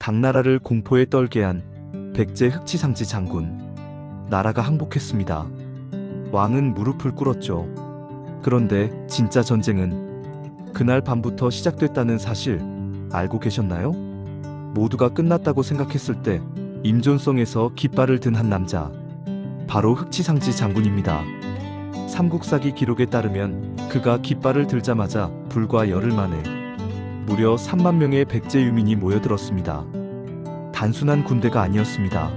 당나라를 공포에 떨게 한 백제 흑치상지 장군. 나라가 항복했습니다. 왕은 무릎을 꿇었죠. 그런데 진짜 전쟁은 그날 밤부터 시작됐다는 사실 알고 계셨나요? 모두가 끝났다고 생각했을 때 임존성에서 깃발을 든 한 남자. 바로 흑치상지 장군입니다. 삼국사기 기록에 따르면 그가 깃발을 들자마자 불과 열흘 만에 무려 3만 명의 백제 유민이 모여들었습니다. 단순한 군대가 아니었습니다.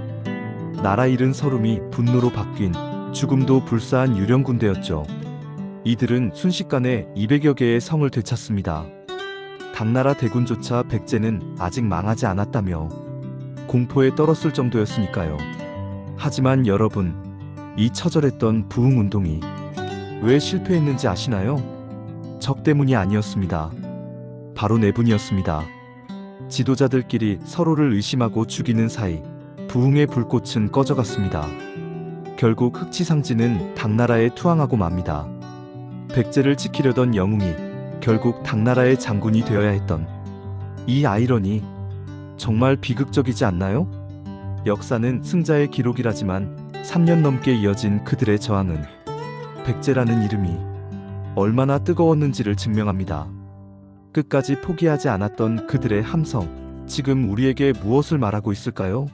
나라 잃은 서름이 분노로 바뀐 죽음도 불사한 유령 군대였죠. 이들은 순식간에 200여 개의 성을 되찾습니다. 당나라 대군조차 백제는 아직 망하지 않았다며 공포에 떨었을 정도였으니까요. 하지만 여러분, 이 처절했던 부흥 운동이 왜 실패했는지 아시나요? 적 때문이 아니었습니다. 바로 내분이었습니다. 지도자들끼리 서로를 의심하고 죽이는 사이 부흥의 불꽃은 꺼져갔습니다. 결국 흑치상지는 당나라에 투항하고 맙니다. 백제를 지키려던 영웅이 결국 당나라의 장군이 되어야 했던 이 아이러니 정말 비극적이지 않나요? 역사는 승자의 기록이라지만 3년 넘게 이어진 그들의 저항은 백제라는 이름이 얼마나 뜨거웠는지를 증명합니다. 끝까지 포기하지 않았던 그들의 함성, 지금 우리에게 무엇을 말하고 있을까요?